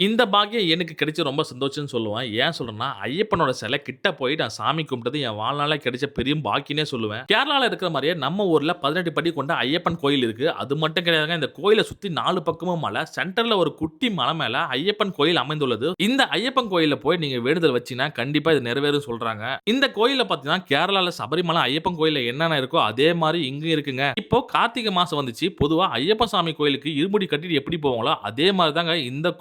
இந்த பாக்கியம் எனக்கு கிடைச்சி ரொம்ப சந்தோஷம்னு சொல்லுவேன். ஏன் சொல்றேன்னா, ஐயப்பனோட சிலை கிட்ட போய் நான் சாமி கும்பிட்டது என் வாழ்நாள்ல கிடைச்ச பெரிய பாக்கியம்னே சொல்லுவேன். கேரளால இருக்கிற மாதிரியே நம்ம ஊர்ல 18 படி கொண்ட ஐயப்பன் கோயில் இருக்கு. அது மட்டும் கிடையாதுங்க. இந்த கோயிலை சுத்தி நாலு பக்கமும் மலை. சென்டர்ல ஒரு குட்டி மலை மேல ஐயப்பன் கோயில் அமைந்துள்ளது. இந்த ஐயப்பன் கோயிலில் போய் நீங்க வேண்டுதல் வச்சிங்கன்னா கண்டிப்பா இது நிறைவேறும் சொல்றாங்க. இந்த கோயிலில் பார்த்தீங்கன்னா, கேரளால சபரிமலை ஐயப்பன் கோயிலில் என்னென்ன இருக்கோ, அதே மாதிரி இங்கயும் இருக்குங்க. இப்போ கார்த்திகை மாசம் வந்துச்சு. பொதுவா ஐயப்பன் சாமி கோயிலுக்கு இருமுடி கட்டிட்டு எப்படி போவாங்களோ, அதே மாதிரி தாங்க இந்த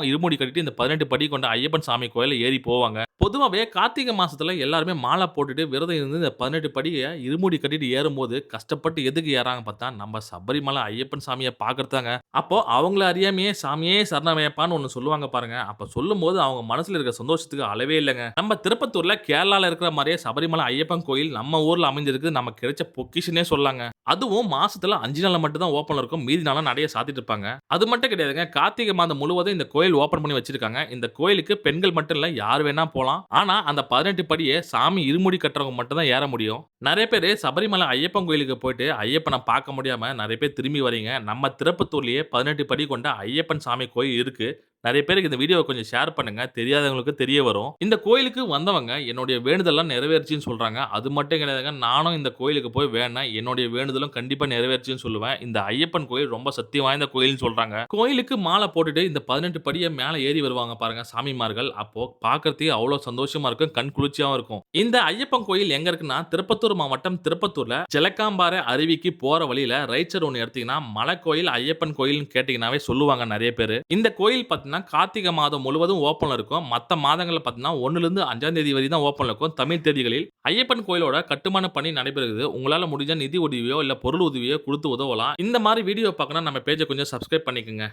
கோயில்லயும் இருமுடி கட்டிட்டு இந்த 18 படி கொண்ட ஐயப்பன் சாமி கோயிலில் ஏறி போவாங்க. பொதுவாகவே கார்த்திகை மாசத்துல எல்லாருமே மாலை போட்டுட்டு விரதம் இருந்து இந்த பதினெட்டு படியை இருமுடி கட்டிட்டு ஏறும்போது, கஷ்டப்பட்டு எதுக்கு ஏறாங்க பார்த்தா, நம்ம சபரிமலை ஐயப்பன் சாமியை பார்க்கறதாங்க அப்போ அவங்கள அறியாமையே சாமியே சரணமையப்பான்னு ஒன்று சொல்லுவாங்க பாருங்க. அப்ப சொல்லும்போது அவங்க மனசுல இருக்கிற சந்தோஷத்துக்கு அளவே இல்லைங்க நம்ம திருப்பத்தூர்ல கேரளால இருக்கிற மாதிரியே சபரிமலை ஐயப்பன் கோயில் நம்ம ஊர்ல அமைஞ்சிருக்கு. நமக்கு கிடைச்ச பொக்கிஷனே சொல்லாங்க அதுவும் மாசத்துல அஞ்சு நாள் மட்டும் தான் ஓப்பன்ல இருக்கும். மீதி நாளாக நிறைய சாத்திட்டு இருப்பாங்க. அது மட்டும் கிடையாதுங்க. கார்த்திகை மாதம் முழுவதும் இந்த கோயில் ஓப்பன் பண்ணி வச்சிருக்காங்க. இந்த கோயிலுக்கு பெண்கள் மட்டும் இல்ல, யார் வேணா போலாம். ஆனா, அந்த பதினெட்டு படியை சாமி இருமுடி கட்டுறவங்க மட்டும் தான் ஏற முடியும். நிறைய பேர் சபரிமலை ஐயப்பன் கோயிலுக்கு போயிட்டு ஐயப்பனை பார்க்க முடியாம நிறைய பேர் திரும்பி வரீங்க. நம்ம திருப்பத்தூர்லயே 18 படி கொண்ட ஐயப்பன் சாமி கோயில் இருக்கு. நிறைய பேருக்கு இந்த வீடியோவை கொஞ்சம் ஷேர் பண்ணுங்க. தெரியாதவங்களுக்கு தெரிய வரும். இந்த கோயிலுக்கு வந்தவங்க என்னுடைய வேண்டுதல்லாம் நிறைவேறுச்சுன்னு சொல்றாங்க. அது மட்டும் கிடையாதுங்க. நானும் இந்த கோயிலுக்கு போய் வேணேன் என்னுடைய வேண்டுதலும் கண்டிப்பா நிறைவேறுச்சுன்னு சொல்லுவேன். இந்த ஐயப்பன் கோயில் ரொம்ப சக்தி வாய்ந்த கோயில்னு சொல்றாங்க. கோயிலுக்கு மாலை போட்டுட்டு இந்த பதினெட்டு படியை மேல ஏறி வருவாங்க பாருங்க சாமிமார்கள். அப்போ பார்க்கறதுக்கே அவ்வளவு சந்தோஷமா இருக்கும். கண் குளிர்ச்சியாவும் இருக்கும். இந்த ஐயப்பன் கோயில் எங்க இருக்குன்னா, திருப்பத்தூர் மாவட்டம் திருப்பத்தூர்ல ஜலக்காம்பாறை அருவிக்கு போற வழியில ரைச்சர் ஒன்று எடுத்தீங்கன்னா மலை கோயில் ஐயப்பன் கோயில்னு கேட்டீங்கன்னாவே சொல்லுவாங்க நிறைய பேர் இந்த கோயில் பார்த்தீங்கன்னா, கார்த்திகை மாதம் முழுவதும் ஓப்பனில் இருக்கும். மற்ற மாதங்களில் பார்த்தீங்கன்னா, 1லிருந்து 5ஆம் தேதி வரை தான் ஓப்பனில் இருக்கும். தமிழ் தேதிகளில் ஐயப்பன் கோயிலோட கட்டுமான பணி நடைபெறுகிறது. உங்களால் முடிஞ்ச நிதி உதவியோ, இல்லை பொருள் உதவியோ கொடுத்து உதவலாம். இந்த மாதிரி வீடியோ பார்க்கணும் நம்ம பேஜை கொஞ்சம் சப்ஸ்கிரைப் பண்ணிக்கங்க.